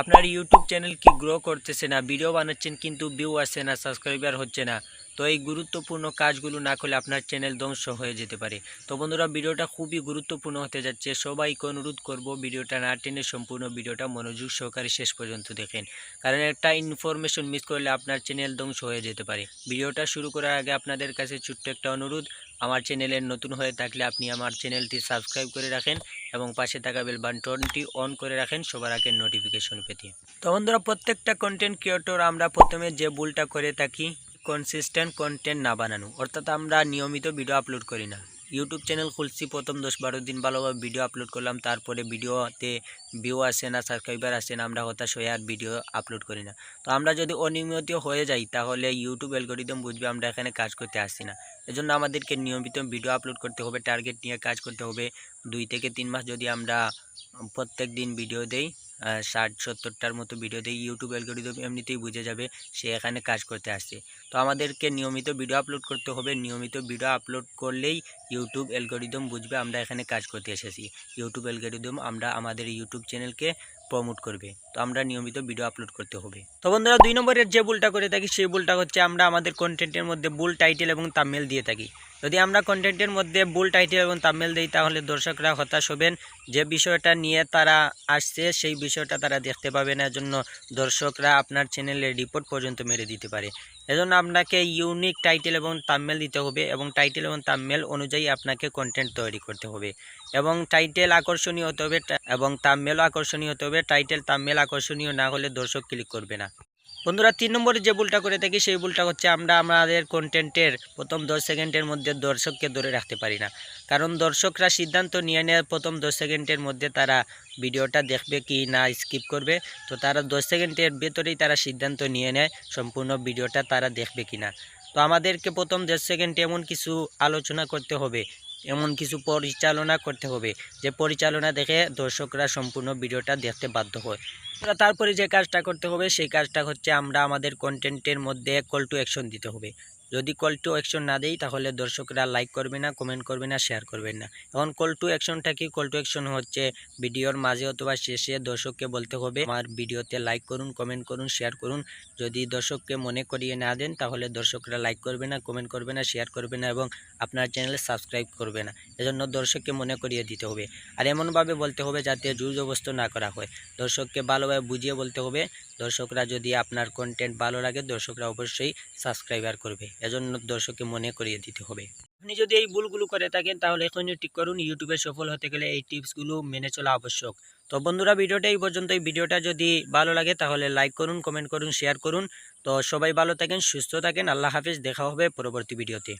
আপনার YouTube channel কি grow করতেছে না ভিডিও বানাচ্ছেন কিন্তু ভিউ আসছে না সাবস্ক্রাইবার হচ্ছে না, তো এই গুরুত্বপূর্ণ কাজগুলো না করলে আপনার চ্যানেল ধ্বংস হয়ে যেতে পারে। তো বন্ধুরা, ভিডিওটা খুবই গুরুত্বপূর্ণ হতে যাচ্ছে, সবাইকে অনুরোধ করব ভিডিওটা না টেনে সম্পূর্ণ ভিডিওটা মনোযোগ সহকারে শেষ পর্যন্ত দেখেন, কারণ একটা ইনফরমেশন মিস করলে আপনার চ্যানেল ধ্বংস হয়ে যেতে পারে। ভিডিওটা শুরু করার আগে আপনাদের কাছে ছোট্ট একটা অনুরোধ, আমার চ্যানেলের নতুন হয়ে থাকলে আপনি আমার চ্যানেলটি সাবস্ক্রাইব করে রাখেন এবং পাশে থাকা বেল বাটনটি অন করে রাখেন সবার আগে নোটিফিকেশন পেতে। তো বন্ধুরা, প্রত্যেকটা কন্টেন্ট ক্রিয়েটর আমরা প্রথমে যে ভুলটা করে থাকি কনসিস্টেন্ট কন্টেন্ট না বানানো, অর্থাৎ আমরা নিয়মিত ভিডিও আপলোড করি না। ইউটিউব চ্যানেল খুলছি প্রথম দশ বারো দিন ভালোভাবে ভিডিও আপলোড করলাম, তারপরে ভিডিওতে ভিউ আসে না সাবস্ক্রাইবার আসে না, আমরা হতাশ হয়ে আর ভিডিও আপলোড করি না। তো আমরা যদি অনিয়মিত হয়ে যাই, তাহলে ইউটিউব অ্যালগোরিদম বুঝবে আমরা এখানে কাজ করতে আসছি না। এজন্য আমাদেরকে নিয়মিত ভিডিও আপলোড করতে হবে টার্গেট নিয়ে কাজ করতে হবে। দুই থেকে তিন মাস যদি আমরা প্রত্যেক দিন ভিডিও দেই ষাট, সত্তরটার মতো ভিডিও দেই ইউটিউব অ্যালগোরিদম এমনিতেই বুঝে যাবে সে এখানে কাজ করতে আসছে। তো আমাদেরকে নিয়মিত ভিডিও আপলোড করতে হবে, নিয়মিত ভিডিও আপলোড করলেই ইউটিউব অ্যালগোরিদম বুঝবে আমরা এখানে কাজ করতে এসেছি। ইউটিউব অ্যালগোরিদম আমরা আমাদের ইউটিউব চ্যানেলকে প্রমোট করবে। তো আমরা নিয়মিত ভিডিও আপলোড করতে হবে। তো বন্ধুরা, দুই নম্বরের যে ভুলটা করে থাকি, সেই ভুলটা হচ্ছে আমরা আমাদের কন্টেন্টের মধ্যে ভুল টাইটেল এবং তামেল দিয়ে থাকি। যদি আমরা কন্টেন্টের মধ্যে ভুল টাইটেল এবং তামেল দিই, তাহলে দর্শকরা হতাশ হবেন। যে বিষয়টা নিয়ে তারা আসছে, সেই বিষয়টা তারা দেখতে পাবে না। এজন্য দর্শকরা আপনার চ্যানেলে রিপোর্ট পর্যন্ত মেরে দিতে পারে। এজন্য আপনাকে ইউনিক টাইটেল এবং তামেল দিতে হবে এবং টাইটেল এবং তামেল অনুযায়ী আপনাকে কন্টেন্ট তৈরি করতে হবে। এবং টাইটেল আকর্ষণীয় হতে হবে, এবং তামেলও আকর্ষণীয় হতে হবে টাইটেল তামেল আকর্ষণীয় না হলে দর্শক ক্লিক করবে না। বন্ধুরা, তিন নম্বরে যে ভুলটা করে থাকি, সেই ভুলটা হচ্ছে আমরা আমাদের কন্টেন্টের প্রথম দশ সেকেন্ডের মধ্যে দর্শককে ধরে রাখতে পারি না। কারণ দর্শকরা সিদ্ধান্ত নিয়ে নেয় প্রথম দশ সেকেন্ডের মধ্যে তারা ভিডিওটা দেখবে কি না স্কিপ করবে। তো তারা দশ সেকেন্ডের ভেতরেই তারা সিদ্ধান্ত নিয়ে নেয় সম্পূর্ণ ভিডিওটা তারা দেখবে কি না তো আমাদেরকে প্রথম দশ সেকেন্ডে এমন কিছু আলোচনা করতে হবে এমন কিছু পরিচালনা করতে হবে। যে পরিচালনা দেখে দর্শকরা সম্পূর্ণ ভিডিওটা দেখতে বাধ্য হয়। তারপরে যে কাজটা করতে হবে, সেই কাজটা হচ্ছে আমরা আমাদের কন্টেন্টের মধ্যে কল টু অ্যাকশন দিতে হবে। যদি কল টু অ্যাকশন না দেই, তাহলে দর্শকরা লাইক করবে না কমেন্ট করবে না শেয়ার করবেন না। এখন কল টু অ্যাকশনটা কি? কল টু অ্যাকশন হচ্ছে ভিডিওর মাঝে অথবা শেষে দর্শককে বলতে হবে, আমার ভিডিওতে লাইক করুন কমেন্ট করুন শেয়ার করুন। যদি দর্শককে মনে করিয়ে না দেন, তাহলে দর্শকরা লাইক করবে না কমেন্ট করবে না শেয়ার করবে না এবং আপনার চ্যানেলে সাবস্ক্রাইব করবে না। এজন্য দর্শককে মনে করিয়ে দিতে হবে। আর এমনভাবে বলতে হবে যাতে জবস্ত না করা হয়। দর্শককে ভালোভাবে বুঝিয়ে বলতে হবে। দর্শকরা যদি আপনার কন্টেন্ট ভালো লাগে, দর্শকরা অবশ্যই সাবস্ক্রাইবার করবে। এজন্য দর্শককে মনে করিয়ে দিতে হবে। আপনি যদি এই ভুলগুলো করে থাকেন, তাহলে এখনই ঠিক করুন ইউটিউবে সফল হতে গেলে এই টিপসগুলো মেনে চলা আবশ্যক। তো বন্ধুরা, ভিডিওটা এই পর্যন্ত এই ভিডিওটা যদি ভালো লাগে, তাহলে লাইক করুন কমেন্ট করুন শেয়ার করুন। তো সবাই ভালো থাকেন, সুস্থ থাকেন। আল্লাহ হাফিজ, দেখা হবে পরবর্তী ভিডিওতে।